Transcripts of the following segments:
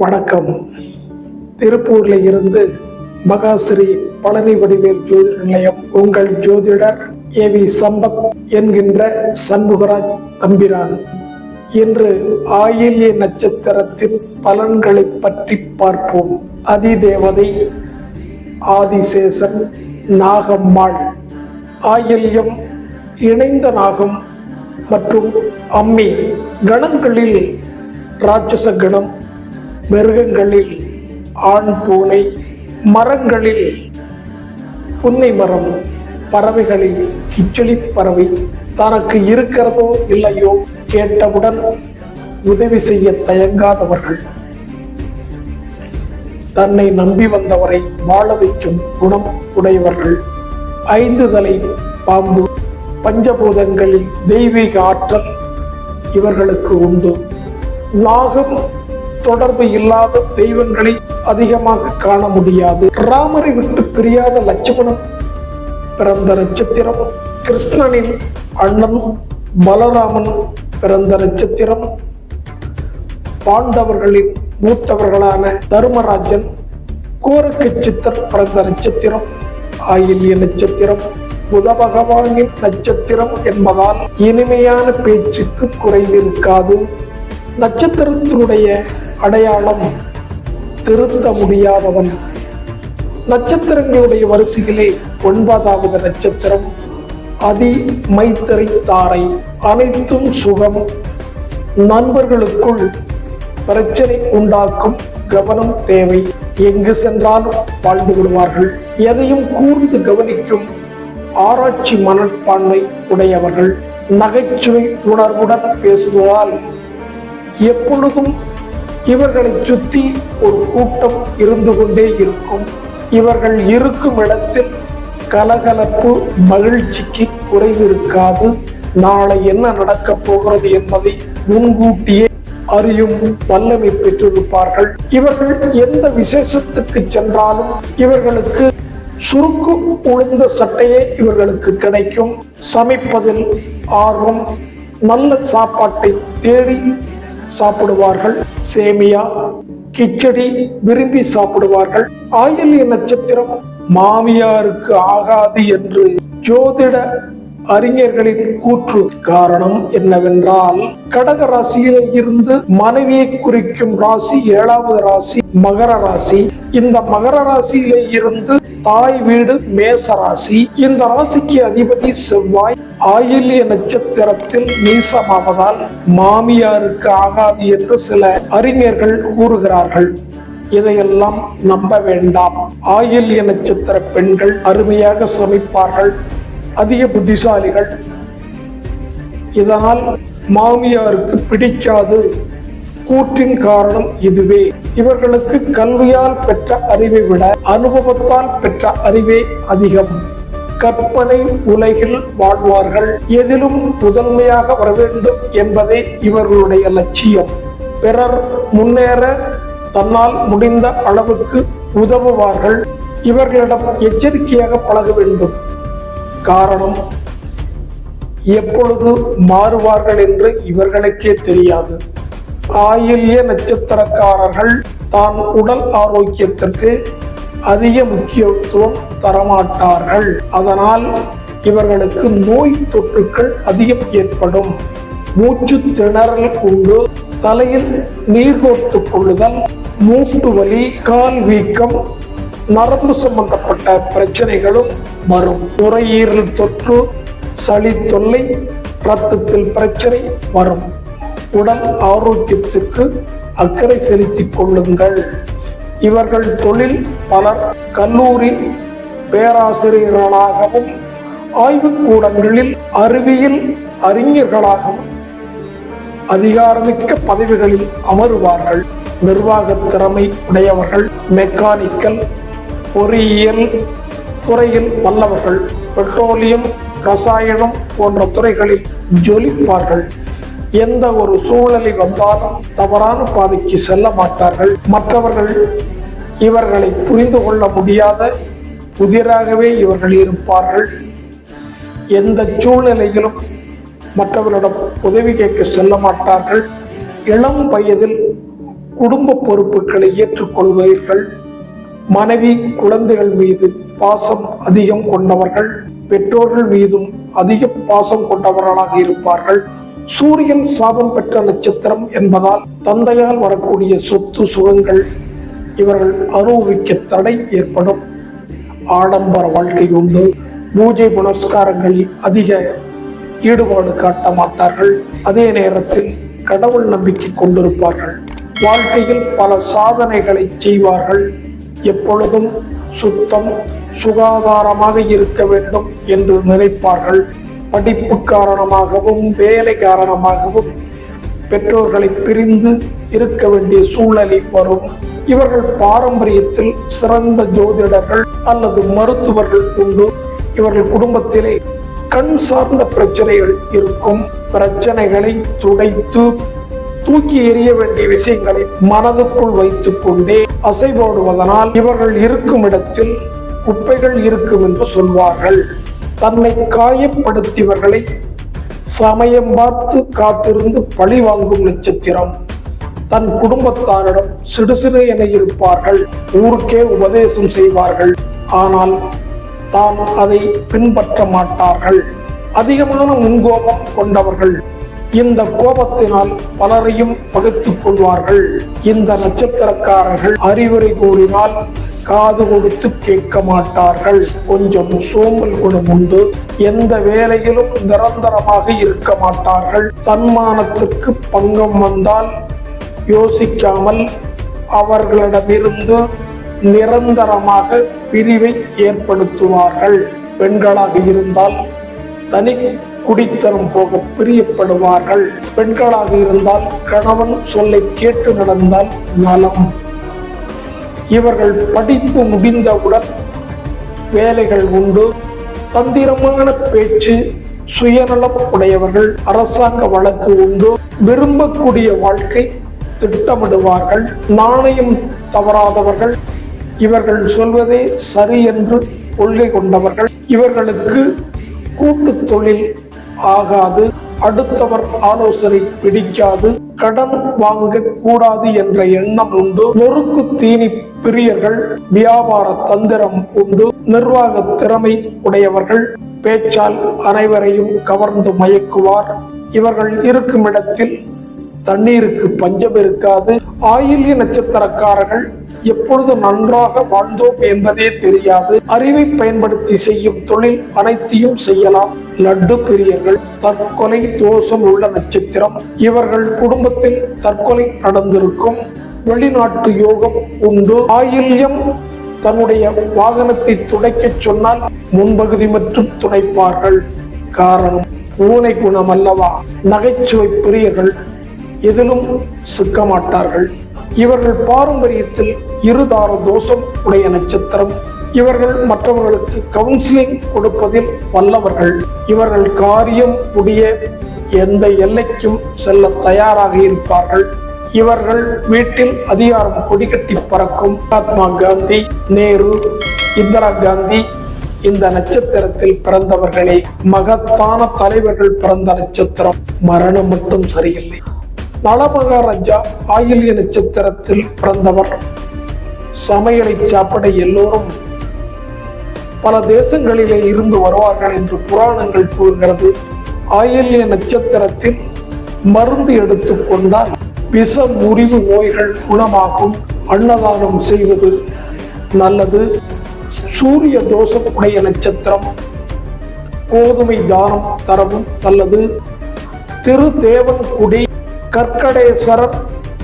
வணக்கம். திருப்பூரில் இருந்து மகாஸ்ரீ பழனி வடிவேல் ஜோதிட நிலையம் உங்கள் ஜோதிடர் ஏ வி சம்பத் என்கின்ற சண்முகராஜ் தம்பிரான். இன்று ஆயில்ய நட்சத்திரத்தின் பலன்களை பற்றி பார்ப்போம். அதிதேவதை ஆதிசேஷன் நாகம்மாள். ஆயில்யம் இணைந்த நாகம் மற்றும் அம்மி கணங்களில் ராட்சச கணம் மிருகங்களில் ஆண் பூனை மரங்களில் புன்னை மரம் பறவைகளில் கிச்சலி பறவை தனக்கு இருக்கிறதோ இல்லையோ கேட்டவுடன் உதவி செய்ய தயங்காதவர்கள். தன்னை நம்பி வந்தவரை வாழ வைக்கும் குணம் உடையவர்கள். ஐந்து தலை பாம்பு பஞ்சபூதங்களில் தெய்வீக ஆற்றல் இவர்களுக்கு உண்டு. நாகம் தொடர்பு இல்லாத தெய்வங்களை அதிகமாக காண முடியாது. ராமரை விட்டு பிரியாத லட்சுமணன் பிறந்த நட்சத்திரம் கிருஷ்ணனின் அண்ணன் பலராமன் பிறந்த நட்சத்திரம் பாண்டவர்களின் மூத்தவர்களான தர்மராஜன் கோரக்கு சித்தர் பிறந்த நட்சத்திரம் ஆயில்ய நட்சத்திரம் புத பகவானின் நட்சத்திரம் என்பதால் இனிமையான பேச்சுக்கு குறைவிருக்காது. நட்சத்திரத்தினுடைய அடையாளம் திருத்த முடியாதவன். நட்சத்திரங்களுடைய வரிசையிலே ஒன்பதாவது நட்சத்திரம் அதி மைத்திரை தாரை அனைத்தும் சுகம். நண்பர்களுக்குள் பிரச்சனை உண்டாக்கும் கவனம் தேவை. எங்கு சென்றாலும் வாழ்ந்து விடுவார்கள். எதையும் கூர்ந்து கவனிக்கும் ஆராய்ச்சி மனப்பான்மை உடையவர்கள். நகைச்சுவை உணர்வுடன் பேசுவதால் எப்பொழுதும் இவர்களை சுற்றி ஒரு கூட்டம் இருந்து கொண்டே இருக்கும். இவர்கள் இருக்கும் இடத்தில் கலகலப்பு மகிழ்ச்சிக்கு குறைவு இருக்காது. நாளை என்ன நடக்கப் போகிறது என்பதை முன்கூட்டியே அறியும் வல்லமை பெற்றிருப்பார்கள். இவர்கள் எந்த விசேஷத்துக்கு சென்றாலும் இவர்களுக்கு சுருக்கு உளுந்த சட்டையே இவர்களுக்கு கிடைக்கும். சமைப்பதில் ஆர்வம் நல்ல சாப்பாட்டை தேடி சாப்பிடுவார்கள். சேமியா கிச்சடி விரும்பி சாப்பிடுவார்கள். ஆயில்ய நட்சத்திரம் மாமியாருக்கு ஆகாது என்று ஜோதிட அறிஞர்களின் கூற்று காரணம் என்னவென்றால் கடக ராசியில இருந்து மனைவியை குறிக்கும் ராசி ஏழாவது ராசி மகர ராசி. இந்த மகர ராசியில இருந்து தாய் வீடு மேச ராசி இந்த ராசிக்கு அதிபதி செவ்வாய். ஆயில்ய நட்சத்திரத்தில் நீசமாவதால் மாமியாருக்கு ஆகாது என்று சில அறிஞர்கள் கூறுகிறார்கள். இதையெல்லாம் நம்ப வேண்டாம். ஆயில்ய நட்சத்திர பெண்கள் அருமையாக சமைப்பார்கள். அதிக புத்திசாலிகள். இதனால் மாமியாருக்கு பிடிக்காது. கூற்றின் காரணம் இதுவே. இவர்களுக்கு கல்வியால் பெற்ற அறிவை விட அனுபவத்தால் பெற்ற அறிவே அதிகம். கற்பனை உலகில் வாழ்வார்கள். எதிலும் முதன்மையாக வர வேண்டும் என்பதே இவர்களுடைய லட்சியம். பிறர் முன்னேற தன்னால் முடிந்த அளவுக்கு உதவுவார்கள். இவர்களிடம் எச்சரிக்கையாக பழக வேண்டும். காரணம் எப்பொழுது மாறுவார்கள் என்று இவர்களுக்கே தெரியாது. ஆயில்ய நட்சத்திரக்காரர்கள் தான் உடல் ஆரோக்கியத்திற்கு அதிக முக்கியத்துவம் தரமாட்டார்கள். அதனால் இவர்களுக்கு நோய் தொற்றுக்கள் அதிகம் ஏற்படும். மூச்சு திணறல் உண்டு. தலையில் நீர் கோர்த்து கொள்ளுதல் மூட்டு வலி கால் வீக்கம் நரம்பு சம்பந்தப்பட்ட பிரச்சனைகளும் வரும். நுரையீரல் தொற்று சளி தொல்லை ரத்தத்தில் பிரச்சனை வரும். உடல் ஆரோக்கியத்திற்கு அக்கறை செலுத்திக் கொள்ளுங்கள். இவர்கள் தொழில் பலர் கல்லூரி பேராசிரியர்களாகவும் ஆய்வுக்கூடங்களில் அறிவியல் அறிஞர்களாகவும் அதிகாரமிக்க பதவிகளில் அமருவார்கள். நிர்வாக திறமை உடையவர்கள் மெக்கானிக்கல் பொறியியல் துறையில் வல்லவர்கள் பெட்ரோலியம் ரசாயனம் போன்ற துறைகளில் ஜொலிப்பார்கள். எந்த ஒரு சூழலை வந்தாலும் தவறான பாதைக்கு செல்ல மாட்டார்கள். மற்றவர்கள் இவர்களை புரிந்து கொள்ள முடியாத புதிராகவே இவர்கள் இருப்பார்கள். எந்த சூழ்நிலையிலும் மற்றவர்களிடம் உதவி கேட்க செல்ல மாட்டார்கள். இளம் வயதில் குடும்ப பொறுப்புகளை ஏற்றுக்கொள்வீர்கள். மனைவி குழந்தைகள் மீது பாசம் அதிகம் கொண்டவர்கள். பெற்றோர்கள் மீதும் அதிக பாசம் கொண்டவர்களாக இருப்பார்கள். சூரியன் சாபம் பெற்ற நட்சத்திரம் என்பதால் தந்தையால் வரக்கூடிய சொத்து சுகங்கள் இவர்கள் அனுபவிக்க தடை ஏற்படும். ஆடம்பர வாழ்க்கை உண்டு. பூஜை புனஸ்காரங்களில் அதிக ஈடுபாடு காட்ட மாட்டார்கள். அதே நேரத்தில் கடவுள் நம்பிக்கை கொண்டிருப்பார்கள். வாழ்க்கையில் பல சாதனைகளை செய்வார்கள். எப்பொழுதும் சுத்தம் சுகாதாரமாக இருக்க வேண்டும் என்று நினைப்பார்கள். படிப்பு காரணமாகவும் வேலை காரணமாகவும் பெற்றோர்களை பிரிந்து இருக்க வேண்டிய சூழலை வரும். இவர்கள் பாரம்பரியத்தில் சிறந்த ஜோதிடர்கள் அல்லது மருத்துவர்கள் உண்டு. இவர்கள் குடும்பத்திலே கண் சார்ந்த பிரச்சனைகள் இருக்கும். பிரச்சனைகளை துடைத்து தூக்கி எறிய வேண்டிய விஷயங்களை மனதுக்குள் வைத்துக் கொண்டே அசைபோடுவதனால் இவர்கள் இருக்கும் இடத்தில் குப்பைகள் இருக்கும் என்று சொல்வார்கள். தன்னை காயப்படுத்தியவர்களை சமயம் பார்த்து காத்திருந்து பழி வாங்கும் நட்சத்திரம். தன் குடும்பத்தாரிடம் சிடுசிறு என இருப்பார்கள். ஊருக்கே உபதேசம் செய்வார்கள். ஆனால் தான் அதை பின்பற்ற மாட்டார்கள். அதிகமான முன்கோபம் கொண்டவர்கள். இந்த கோபத்தினால் பலரையும் பகுத்துக் கொள்வார்கள். இந்த நட்சத்திரக்காரர்கள் அறிவுரை கூறினால் காது கொடுத்து கேட்க மாட்டார்கள். கொஞ்சம் சோம்பல் குணம் உண்டு. எந்த வேலையிலும் நிரந்தரமாக இருக்க மாட்டார்கள். தன்மானத்துக்கு பங்கம் வந்தால் யோசிக்காமல் அவர்களிடமிருந்து நிரந்தரமாக பிரிவை ஏற்படுத்துவார்கள். பெண்களாக இருந்தால் தனி குடித்தனம் போக பிரியப்படுவார்கள். பெண்களாக இருந்தால் கணவன் சொல்லை கேட்டு நடந்தால் நலம். இவர்கள் படிப்பு முடிந்தவுடன் வேலைகள் உண்டு. தந்திரமான பேச்சு சுயநலம் உடையவர்கள் அரசாங்க வழக்கு உண்டு. விரும்பக்கூடிய வாழ்க்கை திட்டமிடுவார்கள். நாணயம் தவறாதவர்கள் இவர்கள் சொல்வதே சரி என்று கொள்கை கொண்டவர்கள். இவர்களுக்கு கூட்டு தொழில் ஆகாது அடுத்தவர் ஆலோசனை பிடிக்காது கடன் வாங்க கூடாது என்ற எண்ணம் உண்டு. நொறுக்கு தீனி பிரியர்கள் வியாபார தந்திரம் உண்டு. நிர்வாக திறமை உடையவர்கள் பேச்சால் அனைவரையும் கவர்ந்து மயக்குவார். இவர்கள் இருக்கும் இடத்தில் தண்ணீருக்கு பஞ்சம் இருக்காது. ஆயில்ய நட்சத்திரக்காரர்கள் எப்பொழுது நன்றாக வாழ்ந்தோம் என்பதே தெரியாது. அறிவை பயன்படுத்தி செய்யும் தொழில் அனைத்தையும் செய்யலாம். லட்டு பிரியர்கள் தற்கொலை தோஷம் உள்ள நட்சத்திரம். இவர்கள் குடும்பத்தில் தற்கொலை நடந்திருக்கும். வெளிநாட்டு யோகம் உண்டு. ஆயில்யம் தன்னுடைய வாகனத்தை துடைக்க சொன்னால் முன்பகுதி மற்றும் துடைப்பார்கள். காரணம் ஊனை குணம் அல்லவா? நகைச்சுவை பிரியர்கள் எதிலும் சிக்க மாட்டார்கள். இவர்கள் பாரம்பரியத்தில் இருதார தோஷம் உடைய நட்சத்திரம். இவர்கள் மற்றவர்களுக்கு கவுன்சிலிங் கொடுப்பதில் வல்லவர்கள். இவர்கள் காரியம் உடைய எந்த எல்லைக்கும் செல்ல தயாராக இருப்பார்கள். இவர்கள் வீட்டில் அதிகாரம் கொடிகட்டி பறக்கும் மகாத்மா காந்தி நேரு இந்திரா காந்தி இந்த நட்சத்திரத்தில் பிறந்தவர்களே மகத்தான தலைவர்கள் பிறந்த நட்சத்திரம். மரணம் மட்டும் சரியில்லை. நலமகாராஜா ஆயில்ய நட்சத்திரத்தில் பிறந்தவர். சமையலை சாப்பிட எல்லோரும் பல தேசங்களிலே இருந்து வருவார்கள் என்று புராணங்கள் கூறுகிறது. ஆயில்ய நட்சத்திரத்தில் மருந்து எடுத்துக்கொண்டால் விஷ முறிவு நோய்கள் குணமாகும். அன்னதானம் செய்வது நல்லது. சூரிய தோஷம் உடைய நட்சத்திரம். கோதுமை தானம் தரவும் நல்லது. திரு தேவன் குடி கற்கடேஸ்வரர்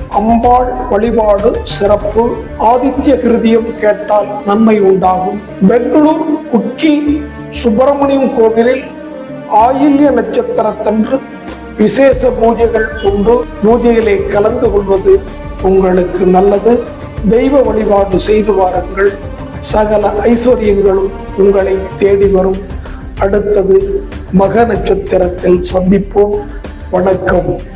அம்பாள் வழிபாடு சிறப்பு. ஆதித்ய கிருதியம் கேட்டால் நன்மை உண்டாகும். பெங்களூர் குக்கி சுப்பிரமணியம் கோவிலில் ஆயில்ய நட்சத்திரத்தன்று விசேஷ பூஜைகள் உண்டு. பூஜையிலே கலந்து கொள்வது உங்களுக்கு நல்லது. தெய்வ வழிபாடு செய்து வாருங்கள். சகல ஐஸ்வர்யங்களும் உங்களை தேடி வரும். அடுத்தது மக நட்சத்திரத்தில் சந்திப்போம். வணக்கம்.